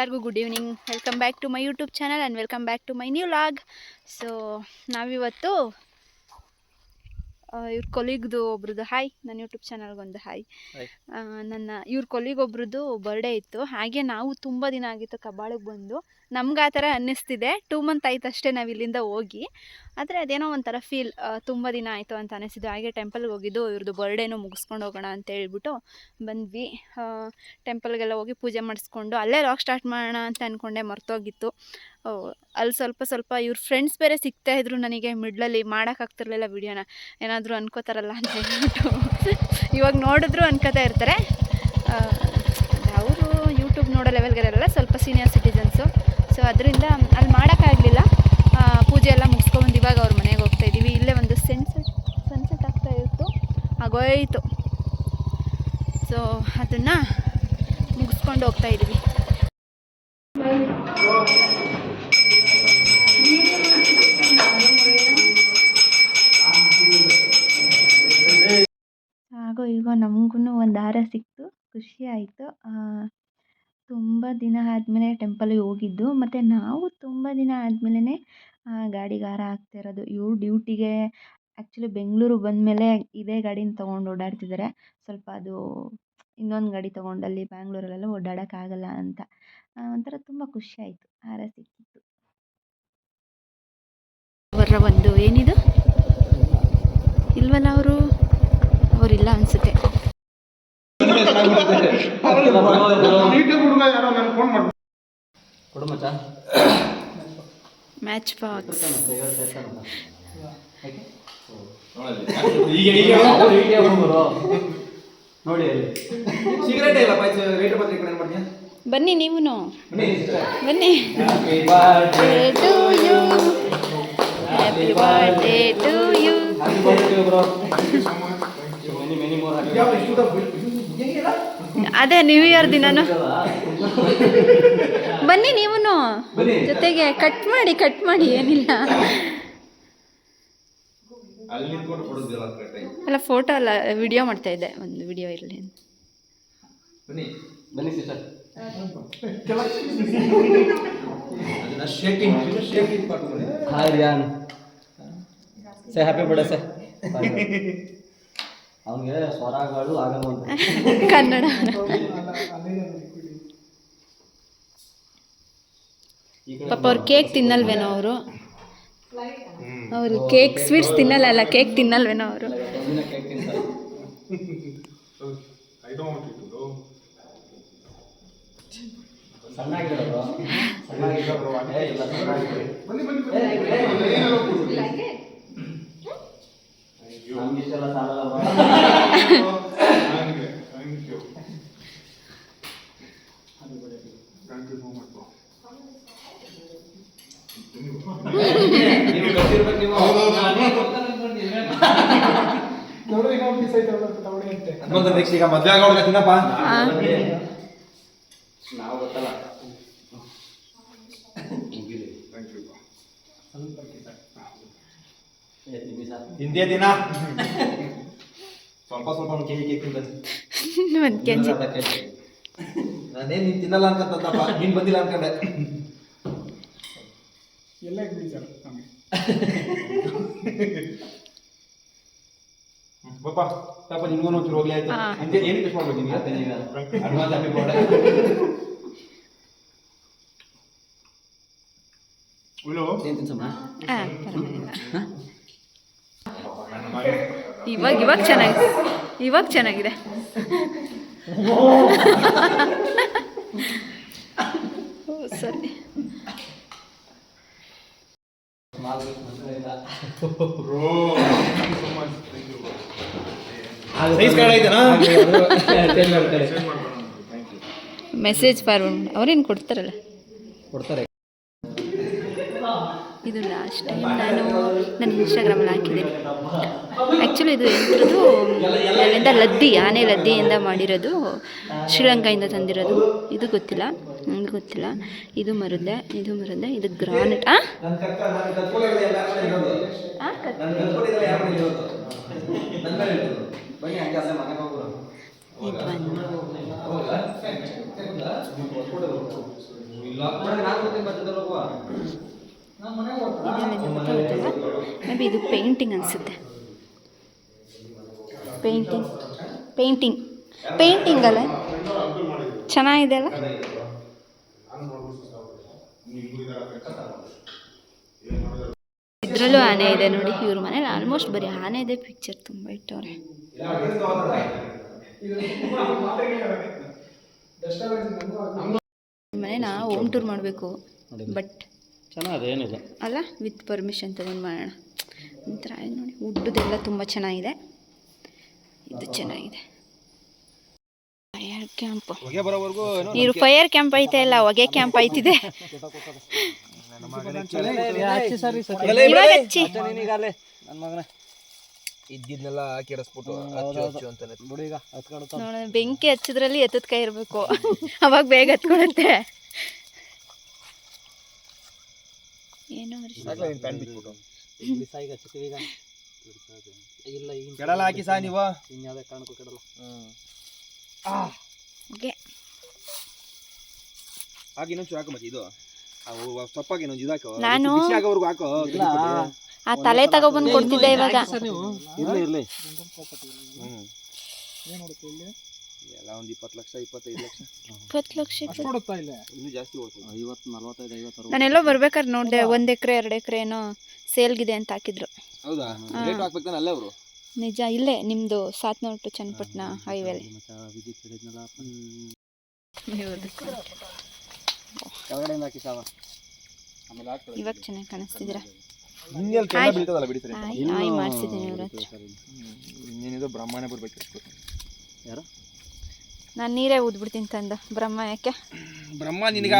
ಎಲ್ಲರಿಗೂ good evening welcome back to my YouTube channel and welcome back to my new log so ನಾವಿವತ್ತು ಇವ್ರ ಕೊಲೀಗ್ದು ಒಬ್ರದ್ದು hi ನನ್ನ ಯೂಟ್ಯೂಬ್ ಚಾನಲ್ಗೊಂದು ಹಾಯ್. ನನ್ನ ಇವ್ರ ಕೊಲೀಗ್ ಒಬ್ರದ್ದು ಬರ್ಡೇ ಇತ್ತು. ಹಾಗೆ ನಾವು ತುಂಬ ದಿನ ಆಗಿತ್ತು ಕಬ್ಬಾಳಿಗೆ ಬಂದು. ನಮ್ಗೆ ಆ ಥರ ಅನ್ನಿಸ್ತಿದೆ. ಟೂ ಮಂತ್ ಆಯ್ತು ಅಷ್ಟೇ ನಾವು ಇಲ್ಲಿಂದ ಹೋಗಿ. ಆದರೆ ಅದೇನೋ ಒಂಥರ ಫೀಲ್ ತುಂಬ ದಿನ ಆಯಿತು ಅಂತ ಅನಿಸಿದ್ದು. ಹಾಗೆ ಟೆಂಪಲ್ಗೆ ಹೋಗಿದ್ದು ಇವ್ರದ್ದು ಬರ್ಡೇನೂ ಮುಗಿಸ್ಕೊಂಡು ಹೋಗೋಣ ಅಂತ ಹೇಳ್ಬಿಟ್ಟು ಬಂದ್ವಿ. ಟೆಂಪಲ್ಗೆಲ್ಲ ಹೋಗಿ ಪೂಜೆ ಮಾಡಿಸ್ಕೊಂಡು ಅಲ್ಲೇ ಲಾಗ್ ಸ್ಟಾರ್ಟ್ ಮಾಡೋಣ ಅಂತ ಅಂದ್ಕೊಂಡೆ ಮರ್ತೋಗಿತ್ತು. ಅಲ್ಲಿ ಸ್ವಲ್ಪ ಸ್ವಲ್ಪ ಇವ್ರ ಫ್ರೆಂಡ್ಸ್ ಬೇರೆ ಸಿಗ್ತಾ ಇದ್ರು ನನಗೆ ಮಿಡ್ಲಲ್ಲಿ ಮಾಡೋಕ್ಕಾಗ್ತಿರ್ಲಿಲ್ಲ ವಿಡಿಯೋನ. ಏನಾದರೂ ಅನ್ಕೋತಾರಲ್ಲ ಅಂತ ಹೇಳ್ಬಿಟ್ಟು ಇವಾಗ ನೋಡಿದ್ರು ಅನ್ಕೋತಾ ಇರ್ತಾರೆ. ಅವರು ಯೂಟ್ಯೂಬ್ ನೋಡೋ ಲೆವೆಲ್ಗಿರಲ್ಲ ಸ್ವಲ್ಪ ಸೀನಿಯರ್ ಸಿಟಿಸನ್ಸು ಸೊ ಅದರಿಂದ ಅಲ್ಲಿ ಮಾಡೋಕ್ಕಾಗಲಿಲ್ಲ. ಪೂಜೆ ಎಲ್ಲ ಮುಗಿಸ್ಕೊಂಡು ಇವಾಗ ಅವ್ರ ಮನೆಗೆ ಹೋಗ್ತಾ ಇದ್ದೀವಿ ಇಲ್ಲೇ ಒಂದು ಸೆನ್ಸೆಟ್ ಸನ್ಸೆಟ್ ಆಗ್ತಾ ಇತ್ತು. ಆಗೋಯ್ತು. ಸೊ ಅದನ್ನು ಮುಗಿಸ್ಕೊಂಡು ಹೋಗ್ತಾ ಇದ್ದೀವಿ ಈಗ ನಮಗೂ ಒಂದು ದಾರ ಸಿಕ್ತು. ಖುಷಿ ಆಯಿತು. ತುಂಬ ದಿನ ಆದಮೇಲೆ ಟೆಂಪಲಿಗೆ ಹೋಗಿದ್ದು. ಮತ್ತು ನಾವು ತುಂಬ ದಿನ ಆದಮೇಲೆ ಗಾಡಿಗೆ ಹಾರ ಹಾಕ್ತಿರೋದು ಇವ್ರು ಡ್ಯೂಟಿಗೆ ಆ್ಯಕ್ಚುಲಿ ಬೆಂಗ್ಳೂರಿಗೆ ಬಂದಮೇಲೆ ಇದೇ ಗಾಡಿನ ತೊಗೊಂಡು ಓಡಾಡ್ತಿದ್ದಾರೆ ಸ್ವಲ್ಪ ಅದು ಇನ್ನೊಂದು ಗಾಡಿ ತೊಗೊಂಡು ಅಲ್ಲಿ ಬ್ಯಾಂಗ್ಳೂರಲ್ಲೆಲ್ಲ ಓಡಾಡೋಕ್ಕಾಗಲ್ಲ ಅಂತ. ಒಂಥರ ತುಂಬ ಖುಷಿ ಆಯಿತು. ಹಾರ ಸಿಕ್ಕಿತ್ತು. ಅವರ ಒಂದು ಏನಿದು? ಇಲ್ವಲ್ಲ ಅವರು? ಅವರಿಲ್ಲ ಅನಿಸುತ್ತೆ. ಕೊಡು ಮಚ್ಚ. ಮ್ಯಾಚ್ ಬಾಕ್ಸ್ ನೋಡಿ ಅಲ್ಲಿ. ಸಿಗರೇಟ್ ಇಲ್ಲ ಪಾಯ್ಸ ರೇಟ್ ಬಂದ್ರೆ ಈ ಕಡೆ ಮಾಡ್ತೀಯ ಬನ್ನಿ ನೀವು ಬನ್ನಿ. To you happy birthday to you? ಅದೇ ನ್ಯೂ ಇಯರ್ ದಿನಾನು. ಬನ್ನಿ ನೀವು ಜೊತೆಗೆ ಕಟ್ ಮಾಡಿ ಕಟ್ ಮಾಡಿ ಏನಿಲ್ಲ. ಅಲ್ಲಿ ಫೋಟೋ ಅಲ್ಲ ವಿಡಿಯೋ ಮಾಡ್ತಾ ಇದ್ದೆ. ಒಂದು ವಿಡಿಯೋ ಇರಲಿ ಅಂತ. ಬನ್ನಿ. ಬನ್ನಿ ಸಿಸ್ಟರ್. ಅದನ್ನ ಶೇಕಿಂಗ್ ಶೇಕಿಂಗ್ ಮಾಡ್ಕೊಂಡು hi Ryan say happy birthday say ಅವನಿಗೆ ಸ್ವರಗಳು ಕನ್ನಡ ಈ ಕಡೆ ಪಾಪ ಅವ್ರು ಕೇಕ್ ತಿನ್ನಲ್ವೇನೋ ಅವರು ಅವರು ಕೇಕ್ ಸ್ವೀಟ್ಸ್ ತಿನ್ನಲ್ಲ ಅಲ್ಲ ಕೇಕ್ ತಿನ್ನಲ್ವೇನೋ ಅವರು ಒಂದಿನ ಕೇಕ್ ತಿಂತಾರೆ ಸಣ್ಣಾಗಿದೆ bro. ಸಣ್ಣಾಗಿದೆ bro. ಏ, ಇಲ್ಲ, ಸಣ್ಣಾಗಿದೆ. ನಮ್ಗಿಷ್ಟೆಲ್ಲ ಸಾಲಲ್ಲ bro. ನೀವು ಗೊತ್ತಿರ್ಬೇಕು ನೀವು ಹನುಮಂತ ನೆಕ್ಸ್ಟ್ ಈಗ ಮದ್ವೆ ಆಗೋಳ್ಗ ತಿನ್ನಪ್ಪ. ನಾವು ಗೊತ್ತಲ್ಲ. ಹಿಂದಿಯ ದಿನ. ಸ್ವಲ್ಪ ಸ್ವಲ್ಪ ಒಂದು ಕೆಜಿ ಕೇಕ್ ತಿಂತದೆ ಒಂದು ಕೆಜಿ. ನಾನೇನ್ ನೀನ್ ತಿನ್ನಲ್ಲ ಅನ್ಕಂತಪ್ಪ ನೀನ್ ಬಂದಿಲ್ಲ ಅನ್ಕೊಂಡೆ. ಪಾಪ ಪಾಪ ನಿನ್ಗೂ ಒಂಚೂರು ಹೋಗ್ಲಿ ಆಯ್ತು. ಅಂತ ಏನಕ್ಕೆ ಇಷ್ಟ ಮಾಡ್ಬೇಕು ನಿನ್ಗೆ ಮತ್ತೆ ನೀನು? ಅಡ್ವಾನ್ಸ್ ಹ್ಯಾಪಿ ಬರ್ಡೇ ಏನ್ ತಿನ್ಸಮ್ಮ? ಇವಾಗ ಇವಾಗ ಚೆನ್ನಾಗಿದೆ ಇವಾಗ ಚೆನ್ನಾಗಿದೆ. ಓ, ಸರಿ. ಇಲ್ಲ ಸೈಜ್ ಕಾರ್ಡ್ ಐತೆನಾ ಚೇಂಜ್ ಮಾಡ್ತಾರೆ ಮೆಸೇಜ್ ಫಾರ್ವರ್ಡ್ ಅವ್ರೇನು ಕೊಡ್ತಾರಲ್ಲ? ಕೊಡ್ತಾರೆ. ಇದು ಲಾಸ್ಟ್ ಟೈಮ್ ನಾನು ನನ್ನ ಇನ್ಸ್ಟಾಗ್ರಾಮಲ್ಲಿ ಹಾಕಿದ್ದೀನಿ ಆ್ಯಕ್ಚುಲಿ ಇದು ಎಂಥದ್ದು ಅಲ್ಲಿಂದ ಲದ್ದಿ ಆನೆ ಲದ್ದಿಯಿಂದ ಮಾಡಿರೋದು ಶ್ರೀಲಂಕಾಯಿಂದ ತಂದಿರೋದು. ಇದು ಗೊತ್ತಿಲ್ಲ ನನಗೆ ಗೊತ್ತಿಲ್ಲ. ಇದು ಮರದ್ದೆ ಇದು ಮರದ್ದೆ ಇದು ಗ್ರಾನೆಟ್. ಆ? ನನ್ನ ಬನ್ನಿ ಹಂಗೆ ಅಲ್ಲೇ ಮನೆಗೆ ಇದು ಪೇಂಟಿಂಗ್ ಅನಿಸುತ್ತೆ ಪೇಂಟಿಂಗ್ ಪೇಂಟಿಂಗ್ ಪೇಂಟಿಂಗ್ ಅಲ್ಲ ಚೆನ್ನಾಗಿದೆ ಅಲ್ಲ ಇದರಲ್ಲೂ ಆನೆ ಇದೆ ನೋಡಿ ಇವ್ರ ಮನೇಲಿ ಆಲ್ಮೋಸ್ಟ್ ಬರೀ ಆನೆ ಇದೆ ಪಿಕ್ಚರ್ ತುಂಬ ಇಟ್ಟವ್ರೆ. ಮನೇನ ಹೋಮ್ ಟೂರ್ ಮಾಡಬೇಕು ಬಟ್ ಅಲ್ಲ ವಿತ್ ಪರ್ಮಿಷನ್ ತಗೊಂಡು ಮಾಡೋಣ. ಒಂಥರ ಇದು ನೋಡಿ ಉಡ್ಡದೆಲ್ಲ ತುಂಬ ಚೆನ್ನಾಗಿದೆ. ಇದು ಚೆನ್ನಾಗಿದೆ. ಫೈರ್ ಕ್ಯಾಂಪ್ ಹೊಗೆ ಬರೋವರೆಗೂ ಏನೋ ಇವ್ರು ಫೈರ್ ಕ್ಯಾಂಪ್ ಐತೆ ಅಲ್ಲ ಹೊಗೆ ಕ್ಯಾಂಪ್ ಐತಿದೆ. ಇದ್ದಿದ್ನೆಲ್ಲ ಕೆಡಿಸ್ಬಿಟ್ಟು ಹಚ್ಚು ಹಚ್ಚು ಅಂತಾನೆ. ಹತ್ಕೊಡುತ್ತ ಬೆಂಕಿ ಹಚ್ಚಿದ್ರಲ್ಲಿ ಎತ್ತದ ಕೈ ಇರಬೇಕು. ಅವಾಗ ಬೇಗ ಹತ್ಕೊಳುತ್ತೆ ಏನೋ. ಪ್ಯಾನ್ ಬಿಟ್ಬಿಟ್ಟು ಈಗ ಹಚ್ತೀವಿ ಈಗ. ಇಲ್ಲ ಈಗ ಕೆಡಲ್ಲ ಹಾಕಿ ಸಾ ನೀವು. ಇನ್ಯಾವುದೇ ಕಾರಣಕ್ಕೂ ಕೆಡಲ್ಲ. ಹೊಗೆ. ಹಾಕಿ ಇನ್ನೊಂಚೂರು ಹಾಕು ಮತ್ತೆ ಇದು. ಅವು ಸೊಪ್ಪಾಗಿ ನಾನು- ಬಿಸಿ ಆಗೋವರೆಗೂ ಹಾಕು ಇಲ್ಲ. ಆ ತಲೆ ತಗೊಬಂದು ಕೊಡ್ತಿದ್ದೆ ಇವಾಗ. ಇರ್ಲಿ ಇರ್ಲಿ. ಹ್ಮ್. ಎಲ್ಲ ಒಂದು ಇಪ್ಪತ್ತು ಲಕ್ಷ ಇಪ್ಪತ್ತೈದು ಲಕ್ಷ. ಇಪ್ಪತ್ತು ಲಕ್ಷಕ್ಕೆ ಇನ್ನೂ ಜಾಸ್ತಿ ಓಡ್ತದೆ ಐವತ್ತು ನಲ್ವತ್ತೈದು ಐವತ್ತು ಅರವತ್ತು ನಾನೆಲ್ಲೋ ಬರ್ಬೇಕಾದ್ರೆ ನೋಡಿದೆ ಒಂದ್ ಎಕರೆ ಎರಡು ಎಕರೆ ಏನೋ ಸೇಲ್ಗಿದೆ ಅಂತ ಹಾಕಿದ್ರು. ಹೌದಾ? ರೇಟ್ ಹಾಕ್ಬೇಕು ಅಲ್ಲೇ ಅವರು? ನಿಜ ಇಲ್ಲೇ ನಿಮ್ಮದು ಸಾತ್ ನೋಟು ಚನ್ನಪಟ್ಟಣ ಹೈವೇಲಿ ಮತ್ತೆ ವಿದ್ಯುತ್ ಹೇಳಿದ್ನಲ್ಲ ಇವಾಗ ಕೆಳಗಡೆಯಿಂದ ಹಾಕಿ ಸಾವ. ಆಮೇಲೆ ಹಾಕ್ತಾರೆ ಇವಾಗ ಚೆನ್ನಾಗಿ ಕಾಣಿಸ್ತಿದ್ದೀರಾ? ಇನ್ನೆಲ್ಲಿ ಕೆಳ ಆಯ್. ಬೀಳ್ತದಲ್ಲ ಬಿಡಿ ಆಯ್ ಆಯ್ ಮಾಡಿಸಿದ್ದೀನಿ ಇವ್ರ. ಹತ್ರ ಇನ್ನೇನಿದು ಬ್ರಹ್ಮನೇ ಬರ್ಬೇಕು ಯಾರು? ನಾನು ನೀರೇ ಊದ್ಬಿಡ್ತೀನಿ ತಂದ ಬ್ರಹ್ಮ ಯಾಕೆ? ಬ್ರಹ್ಮ ನಿನಗ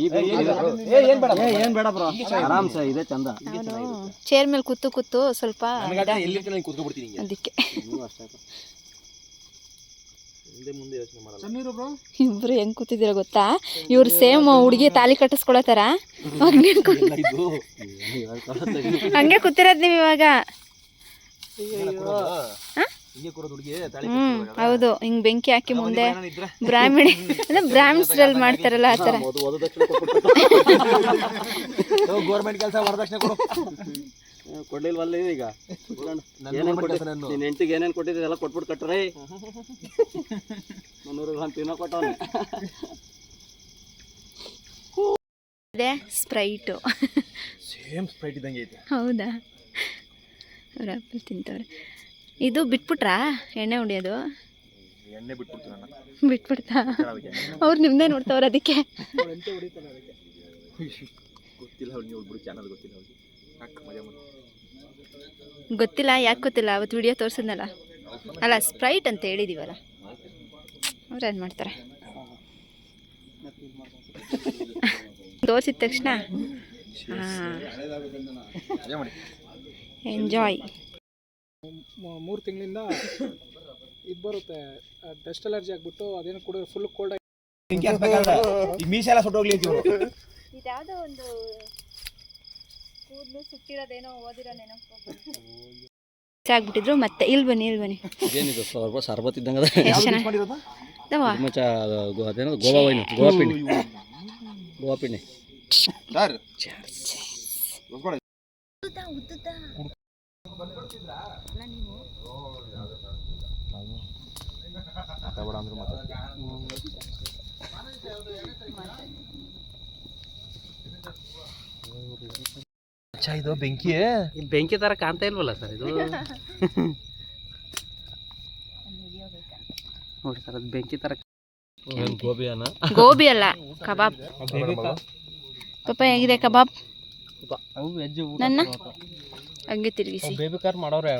ಈ ಏನ್ ಬೇಡ ಏನ್ ಬೇಡ ಬ್ರೋ. ಆರಾಮ್ಸೆ ಇದೆ ಚಂದ. ಚೇರ್ ಮೇಲೆ ಕೂತು ಕೂತು ಸ್ವಲ್ಪ ಅದಕ್ಕೆ ನೀವು ಅಷ್ಟೇ ಹಿಂದೆ ಮುಂದೆ ಯೋಚನೆ ಮಾಡಲ್ಲ ಇಬ್ರು ಹೆಂಗ್ ಕೂತಿದ್ದೀರ ಗೊತ್ತಾ? ಇವ್ರು ಸೇಮ್ ಹುಡುಗಿ ತಾಲಿ ಕಟ್ಟಿಸ್ಕೊಳತಾರ ಹಂಗೆ ಕೂತಿರೋದ್ ನೀವು ಇವಾಗ? ಹ್ಮ್ ಹೌದು ಹಿಂಗ್ ಬೆಂಕಿ ಹಾಕಿ ಮುಂದೆ ಬ್ರಾಹ್ಮಣಿ ಅಂದ್ರೆ ಬ್ರಾಹ್ಮಿಣ್ಸ್ರಲ್ಲಿ ಮಾಡ್ತಾರಲ್ಲ ಆ ಥರ. ಕೊಡ್ಲಿಲ್ವಲ್ಲ ಈಗ? ನನ್ನ ಹೆಂಡತಿಗೆ ಏನೇನು ಕೊಟ್ಟಿದ್ದೆ ಎಲ್ಲ ಕೊಟ್ಬಿಟ್ಟು ಕಟ್ಟ್ರಿ ಮುನ್ನೂರು ಗ್ರಾಮ್ ತಿನ್ನೋ ಕೊಟ್ಟವನೆ. ಇದೆ ಸ್ಪ್ರೈಟು. ಸೇಮ್ ಸ್ಪ್ರೈಟ್ ಇದ್ದಂಗೆ ಐತೆ. ಹೌದಾ? ಅವ್ರ ಆಪಲ್ ತಿಂತವ್ರೆ. ಇದು ಬಿಟ್ಬಿಟ್ರಾ? ಎಣ್ಣೆ ಹೊಡಿಯೋದು ಎಣ್ಣೆ ಬಿಟ್ಬಿಡ್ತೀನಿ ಬಿಟ್ಬಿಡ್ತಾ? ಅವ್ರು ನಿಮ್ದೇ ನೋಡ್ತಾವ್ರೆ ಅದಕ್ಕೆ. ಗೊತ್ತಿಲ್ಲ ಅವ್ರಿಗೆ ಚಾನಲ್ ಗೊತ್ತಿಲ್ಲ ಅವ್ರಿಗೆ ಗೊತ್ತಿಲ್ಲ ಯಾಕೆ ಗೊತ್ತಿಲ್ಲ ಅವತ್ತು ವಿಡಿಯೋ ತೋರಿಸಿದ್ನಲ್ಲ. ಅಲ್ಲ ಸ್ಪ್ರೈಟ್ ಅಂತ ಹೇಳಿದೀವಲ್ಲ. ಅವ್ರು ಏನು ಮಾಡ್ತಾರೆ? ತೋರಿಸಿದ ತಕ್ಷಣ? ಎಂಜಾಯ್ ಮೂರು ತಿಂಗಳಿಂದ ಇದು ಬರುತ್ತೆ ಡಸ್ಟ್ ಅಲರ್ಜಿ ಆಗ್ಬಿಟ್ಟು ಅದೇನು ಕೂಡ ಫುಲ್ ಕೋಲ್ಡ್ ಆಗಿ ಮೀಸೆಲ್ಲ ಸುಟ್ಟೋಗ್ಲಿ ಅಂತ ಇವ್ರು. ಇದ್ಯಾವುದೋ ಒಂದು ಕೂದಲು ಸುಟ್ಟಿರೋದೇನೋ ಓದಿರೋ ನೆನಪು ಆಗ್ಬಿಟ್ಟಿದ್ರು ಮತ್ತೆ ಇಲ್ಲಿ ಬನ್ನಿ ಇಲ್ಲಿ ಬನ್ನಿ. ಏನಿದು ಸರ್ಬ ಸರ್ಬತ್ ಇದ್ದಂಗೆ? ಮಚ್ಚ ಅದೇನೋ ಗೋವಾ ವೈನ್ ಗೋವಾ ಪಿಣ್ಣಿ ಗೋವಾ ಪಿಣ್ಣಿ ಸರ್ ಅಚ್ಚಾ ಇದು ಬೆಂಕಿ ಈ ಬೆಂಕಿ ತರ ಕಾಣ್ತಾ ಇಲ್ವಲ್ಲ ಸರ್ ಇದು? ನೋಡಿ ಸರ್ ಅದು ಬೆಂಕಿ ತರ ಗೋಬಿ ಅಲ್ಲ ಕಬಾಬ್. ಪಪ್ಪ ಹೇಗಿದೆ ಕಬಾಬ್? ನನ್ನ? ಹಂಗೆ ತಿರುಗಿಸಿ. ಬೇಬಿ ಕಾರ್ ಮಾಡೋರೆ.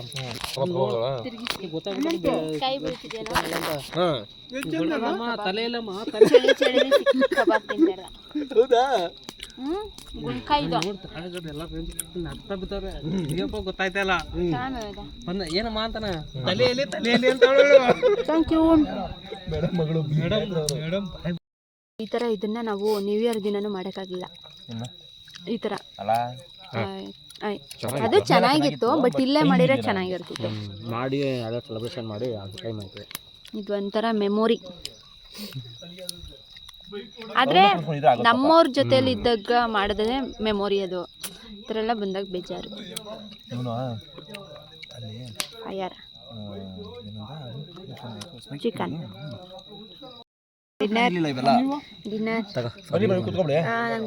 ತಲೆ ಇಲ್ಲಮ್ಮ ತಿಂತಾರ ಹೌದಾ? ಗೊತ್ತಾಯ್ತಲ್ಲ ಏನಮ್ಮ ಅಂತಾನ? ತಲೆಯಲ್ಲಿ ತಲೆಯಲ್ಲಿ ಅಂತ ಥ್ಯಾಂಕ್ ಯು ಮಗಳು ಮೇಡಮ್ ಈ ಥರ ಇದನ್ನ ನಾವು ನ್ಯೂ ಇಯರ್ ದಿನನೂ ಮಾಡೋಕ್ಕಾಗಿಲ್ಲ. ಈ ಥರ. ಅದು ಚೆನ್ನಾಗಿತ್ತು ಬಟ್ ಇಲ್ಲೇ ಮಾಡಿದ್ರೆ ಚೆನ್ನಾಗಿರ್ತಿತ್ತು. ಮಾಡಿ ಅದೇ ಸೆಲೆಬ್ರೇಷನ್ ಮಾಡಿ ಅದು ಟೈಮ್ ಆಯ್ತು ಇದು ಒಂಥರ ಮೆಮೊರಿ ಆದರೆ ನಮ್ಮವ್ರ ಜೊತೆಲಿ ಇದ್ದಾಗ ಮಾಡಿದ್ರೆ ಮೆಮೊರಿ ಅದು. ಈ ಥರ ಎಲ್ಲ ಬಂದಾಗ ಬೇಜಾರು. ಅಯ್ಯಾರ. ಚಿಕನ್.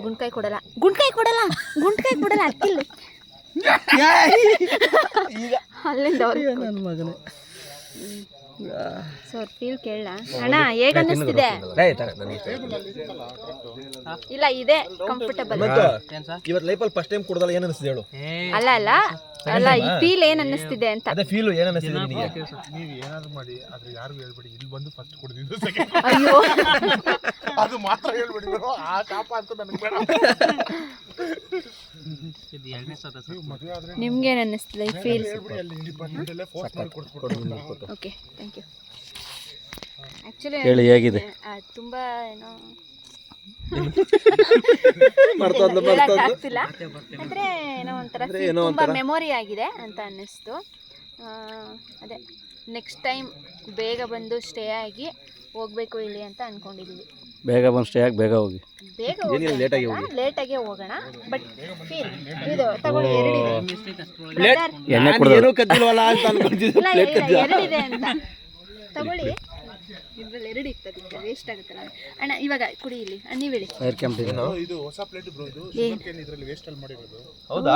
ಗುಂಡ್ಕಾಯಿ ಕೊಡಲ್ಲ. ಗುಂಡ್ಕಾಯಿ ಕೊಡಲ್ಲ ಗುಂಡ್ಕಾಯಿ ಕೊಡಲ್ಲ ಅಕ್ಕಿಲ್ಲ ಅಲ್ಲಿಂದ ಅವ್ರಿಗೆ ನನ್ನ ಮಗನೇ. ಸೊ ಫೀಲ್ ಕೇಳ. ಅಣ್ಣ ಹೇಗ ಅನ್ನಿಸ್ತಿದೆ? ಇಲ್ಲ ಇದೆ ಕಂಫರ್ಟಬಲ್ ಇವತ್ತು ಲೈಫಲ್ಲಿ ಫಸ್ಟ್ ಟೈಮ್ ಕುಡ್ದಲ್ಲ ಏನು ಅನಿಸ್ತಿದೆ ಹೇಳು? ಅಲ್ಲ ಅಲ್ಲ ಅಲ್ಲ ಈ ಫೀಲ್ ಏನ್ ಅನ್ನಿಸ್ತಿದೆ ಅಂತ. ಅದೇ ಫೀಲ್ ಏನು ಅನಿಸ್ತಿದೆ ನಿಮಗೆ ನೀವು ಏನಾದ್ರು ಮಾಡಿ ಆದ್ರೆ ಯಾರಿಗೂ ಹೇಳ್ಬೇಡಿ. ಇಲ್ಲಿ ಬಂದು ಫಸ್ಟ್ ಕುಡಿದಿದ್ದು ಅಯ್ಯೋ. ಅದು ಮಾತ್ರ ಹೇಳ್ಬೇಡಿ ಆ ಶಾಪ ಅಂತ ನನಗೆ ಬೇಡ. ಆದ್ರೆ ನಿಮ್ಗೇನ್ ಈ feel okay thank you actually ಹೇಳಿ ಹೇಗಿದೆ? ತುಂಬಾ ಏನೋ ಆಗ್ತಿಲ್ಲ. ಅಂದ್ರೆ ಏನೋ ಒಂಥರ ತುಂಬ ತುಂಬಾ ಮೆಮೊರಿ ಆಗಿದೆ ಅಂತ ಅನ್ನಿಸ್ತು. ಅದೇ ನೆಕ್ಸ್ಟ್ ಟೈಮ್ ಬೇಗ ಬಂದು ಸ್ಟೇ ಆಗಿ ಹೋಗ್ಬೇಕು ಇಲ್ಲಿ ಅಂತ ಅನ್ಕೊಂಡಿದೀವಿ. ಬೇಗ ಬಂದು ಸ್ಟೇ ಆಗಿ ಬೇಗ ಹೋಗಿ. ಬೇಗ ಲೇಟಾಗಿ ಲೇಟಾಗೆ ಹೋಗೋಣ. ಬಟ್ ಫೀಲ್ ಇದು ತಗೊಳ್ಳಿ ಎರಡಿದೆ. Brother, ಎಣ್ಣೆ ಕುಡ್ದು. ಏನೂ ಕದ್ದಿಲ್ವಲ್ಲ ಅಂತ ಅನ್ಕೊಂತಿದ್ದೆ ಇಲ್ಲ ಇಲ್ಲ, ಎರಡಿದೆ ಅಂತ. ತಗೊಳ್ಳಿ. ಇದ್ರಲ್ಲಿ ಎರಡು ಇರ್ತದೆ ವೇಸ್ಟ್ ಆಗುತ್ತಲ್ಲ ಅಣ್ಣ ಇವಾಗ ಕುಡಿ ಇಲ್ಲಿ. ಅಣ್ಣ ನೀವು ಹೇಳಿ. ಏರ್ ಕ್ಯಾಂಪ್ ಇದೆ. ಇದು ಹೊಸ ಪ್ಲೇಟ್ ಬ್ರೋ ಇದು ಏ. ಏನ್ ಇದ್ರಲ್ಲಿ ವೇಸ್ಟ್ ಅಲ್ಲಿ ಮಾಡಿರೋದು. ಹೌದಾ?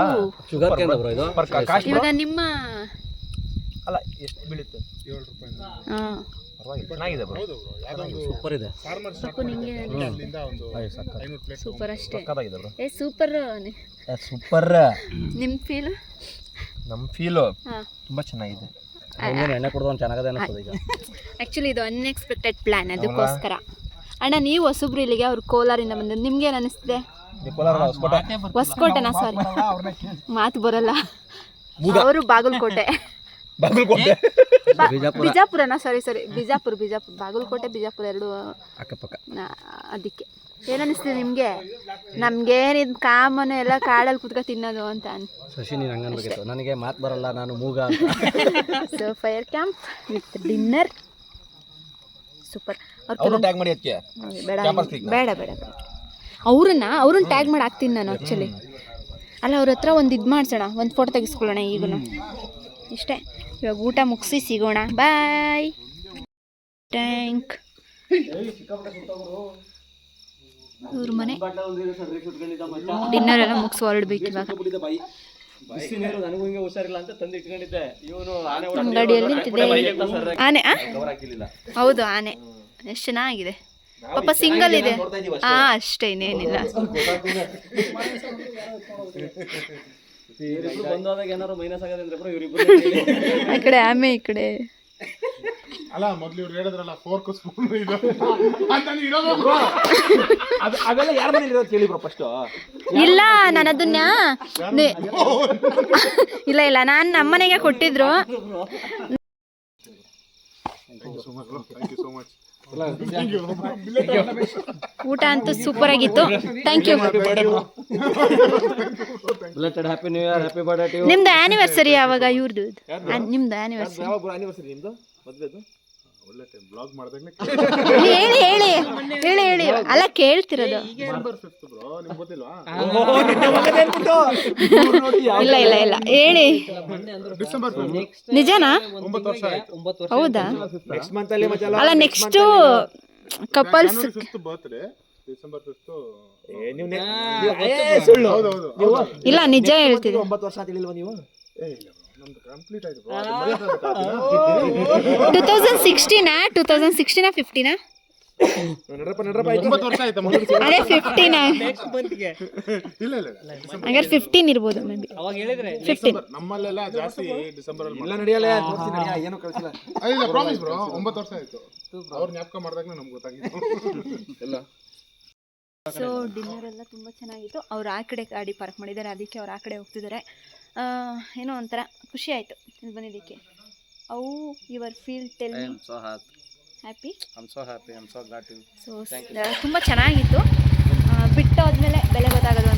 ಶುಗರ್ ಕ್ಯಾನ್ ಬ್ರೋ ಇದು? ಕಾಸ್ಟ್ ಇವಾಗ ನಿಮ್ಮ ಅಲ್ಲ ಎಷ್ಟು ಬೀಳುತ್ತೆ? ಏಳು ರೂಪಾಯಿ ಆ, ಪರವಾಗಿಲ್ಲ. ಚೆನ್ನಾಗಿದೆ ಬ್ರೋ ಹೌದು ಬ್ರೋ ಯಾವ್ದೋ ಸೂಪರ್ ಇದೆ. ಫಾರ್ಮರ್ ಸೊಪ್ಪು ನಿಂಗೆ ಅಲ್ಲಿಂದ ಒಂದು ಐನೂರು ಪ್ಲೇಟ್ ಸೂಪರ್ ಅಷ್ಟೇ. ಸಕ್ಕತ್ತಾಗಿದೆ ಬ್ರೋ ಏ ಸೂಪರ್ ಸೂಪರ್ ನಿಮ್ಮ ಫೀಲ್ ನಮ್ಮ ಫೀಲು ಹಾಂ. ತುಂಬಾ ಚೆನ್ನಾಗಿದೆ. ಹಂಗೇನು ಎಣ್ಣೆ ಕುಡ್ದು ಒಂದು ಚೆನ್ನಾಗದೆ ಅನ್ನಿಸ್ತದೆ ಈಗ. ಆ್ಯಕ್ಚುಲಿ ಇದು ಅನ್ಎಕ್ಸ್ಪೆಕ್ಟೆಡ್ ಪ್ಲ್ಯಾನ್ ಅದಕ್ಕೋಸ್ಕರ. ಅಣ್ಣ ನೀವು ಹೊಸಬ್ರು ಇಲ್ಲಿಗೆ ಅವ್ರು ಕೋಲಾರಿಂದ ಬಂದು ನಿಮ್ಗೆ ಏನು ಅನಿಸ್ತಿದೆ? ಹೊಸಕೋಟೆ? ಹೊಸಕೋಟೆನಾ? ಸಾರಿ ಮಾತು ಬರಲ್ಲ. ಅವರು ಬಾಗಲಕೋಟೆ. ಬಾಗಲಕೋಟೆ. ಬಿಜಾಪುರನ ಬಿಜಾಪುರ. ಬಿಜಾಪುರನಾ? ಸಾರಿ ಸಾರಿ ಬಿಜಾಪುರ ಬಿಜಾಪುರ. ಬಾಗಲಕೋಟೆ ಬಿಜಾಪುರ ಎರಡು. ಅಕ್ಕಪಕ್ಕ. ಅದಕ್ಕೆ. ಏನನ್ನಿಸ್ತಿದೆ ನಿಮಗೆ? ನಮ್ಗೇನಿದ್ ಕಾಮನ್ ಎಲ್ಲ ಕಾಡಲ್ಲಿ ಕುತ್ಕ ತಿನ್ನೋದು ಅಂತ ಶಶಿ ನೀನು ಹಂಗೆ ಅನ್ಬೇಕಿತ್ತು ನನಗೆ ಮಾತು ಬರಲ್ಲ ನಾನು ಮೂಗ ಅಂತ. So fire camp with dinner super tag ಮಾಡಿ ಅದಕ್ಕೆ? ಬೇಡ. ಬೇಡ ಬೇಡ ಅವ್ರನ್ನ ಅವ್ರನ್ನ ಟ್ಯಾಗ್ ಮಾಡಿ ಹಾಕ್ತೀನಿ ನಾನು ಆ್ಯಕ್ಚುಲಿ ಅಲ್ಲ ಅವ್ರ ಹತ್ರ ಒಂದು ಇದು ಮಾಡ್ಸೋಣ. ಒಂದು ಫೋಟೋ ತೆಗಿಸ್ಕೊಳ್ಳೋಣ ಈಗೂ ಇಷ್ಟೇ. ಇವಾಗ ಊಟ ಮುಗಿಸಿ ಸಿಗೋಣ. ಬಾಯ್ ಟ್ಯಾಂಕ್ ಇವ್ರ ಮನೆ. ಡಿನ್ನರ್ ಎಲ್ಲ ಮುಗಿಸಿ ಹೊರಡ್ಬೇಕು ಇವಾಗ. ಅಂಗಡಿಯಲ್ಲಿ ಆನೆ ನಿಂತಿದೆ ಹೌದು ಆನೆ. ಎಷ್ಟು ಚೆನ್ನಾಗಿದೆ. ಪಾಪ ಸಿಂಗಲ್ ಇದೆ ಹಾ ಅಷ್ಟೇ. ಇನ್ನೇನಿಲ್ಲ ಮೈನಸ್ ಬ್ರೋ ಆ ಕಡೆ ಆಮೆ ಈ ಕಡೆ. ಅಲ್ಲ ಮೊದ್ಲು ಇವ್ರು ಹೇಳಿದ್ರಲ್ಲ ಫೋರ್ಕ್ ಸ್ಪೂನ್ ಇದು. ಅಂತ ನೀವ್ ಇರೋದು ಅದು ಅದೆಲ್ಲ ಯಾರ ಮನೇಲಿ ಇರೋದು ಕೇಳಿ ಬ್ರೋ ಫಸ್ಟ್ ಇಲ್ಲ ನಾನು ಅದನ್ನ ನೆ- ಇಲ್ಲ ಇಲ್ಲ ನಾನು ನಮ್ಮನೆಗೆ ಕೊಟ್ಟಿದ್ರು. ಥ್ಯಾಂಕ್ ಯು ಸೋ ಮಚ್ ಊಟ ಅಂತೂ ಸೂಪರ್ ಆಗಿತ್ತು. Thank you happy new year happy birthday to ನಿಮ್ದು ಆನಿವರ್ಸರಿ ಯಾವಾಗ ಇವ್ರದ್ದು ನಿಮ್ದು ಆನಿವರ್ಸರಿ ಯಾವಾಗ ಬ್ರೋ ಆನಿವರ್ಸರಿ ನಿಮ್ದು? ಮದ್ವೆದು? ಒಳ್ಳೆ ಟೈಮ್ ಬ್ಲಾಗ್ ಮಾಡ್ದಂಗೆ ಹೇಳಿ ಹೇಳಿ ಹೇಳಿ. ಹೇಳಿ ಅಲ್ಲ ಕೇಳ್ತಿರೋದು. ಡಿಸೆಂಬರ್ ಫಿಫ್ತ್ ಬ್ರೋ ನಿಮ್ಗೆ ಗೊತ್ತಿಲ್ವಾ? ಇಲ್ಲ ಇಲ್ಲ ಇಲ್ಲ. ಹೇಳಿ. ಡಿಸೆಂಬರ್ ನಿಜನಾ? ಒಂಬತ್ತು ವರ್ಷ ಆಯ್ತು. ಹೌದಾ? ನೆಕ್ಸ್ಟ್ ಮಂತ್ ಅಲ್ಲಿ next couples fifth birthday December fifth ನೀವು ಸುಳ್ಳು. ಹೌದು ಹೌದು ಇಲ್ಲ ನಿಜ ಹೇಳ್ತಿದ್ದೆ. ಒಂಬತ್ತು ವರ್ಷ ಅಂತ ಹೇಳಿಲ್ವಾ ನೀವು? ಏ ಇಲ್ಲ. ಟೂ ತೌಸಂಡ್ ಸಿಕ್ಸ್ಟೀನಾ ಟೂ ತೌಸಂಡ್ ಸಿಕ್ಸ್ಟೀನಾ ಫಿಫ್ಟೀನಾ ಅದೇ ಇಲ್ಲ ಇಲ್ಲ ಇಲ್ಲ. ಹಂಗಾರೆ ಫಿಫ್ಟೀನ್ ಇರ್ಬೋದು ಮೇ ಬಿ ಫಿಫ್ಟೀನ್ ನಮ್ಮಲ್ಲೆಲ್ಲ ಜಾಸ್ತಿ ಡಿಸೆಂಬರ್ ಅಲ್ಲಿ ಇಲ್ಲ ನಡೆಯಲ್ಲ ಏನು ಕಳಿಸಿಲ್ಲ. ಇಲ್ಲ ಪ್ರಾಮಿಸ್ ಬ್ರೋ ಒಂಬತ್ತು ವರ್ಷ ಆಯ್ತು. ಅವ್ರು ಜ್ಞಾಪಕ ಮಾಡಿದಾಗ ನಮ್ಗೆ ಗೊತ್ತಾಗಿತ್ತು. ಎಲ್ಲ ಸೊ ಡಿನ್ನರ್ ಎಲ್ಲ ತುಂಬ ಚೆನ್ನಾಗಿತ್ತು. ಅವ್ರು ಆ ಕಡೆ ಗಾಡಿ ಪಾರ್ಕ್ ಮಾಡಿದ್ದಾರೆ ಅದಕ್ಕೆ ಅವ್ರು ಆ ಕಡೆ ಹೋಗ್ತಿದ್ದಾರೆ. ಏನೋ ಒಂಥರ ಖುಷಿ ಆಯಿತು ಇಲ್ಲಿ ಬಂದಿದ್ದಕ್ಕೆ. ಅವು your feel tell so happy so ತುಂಬ ಚೆನ್ನಾಗಿತ್ತು. ಬಿಟ್ಟು ಬಿಟ್ಟೋದ್ಮೇಲೆ ಬೆಲೆ ಗೊತ್ತಾಗೋದು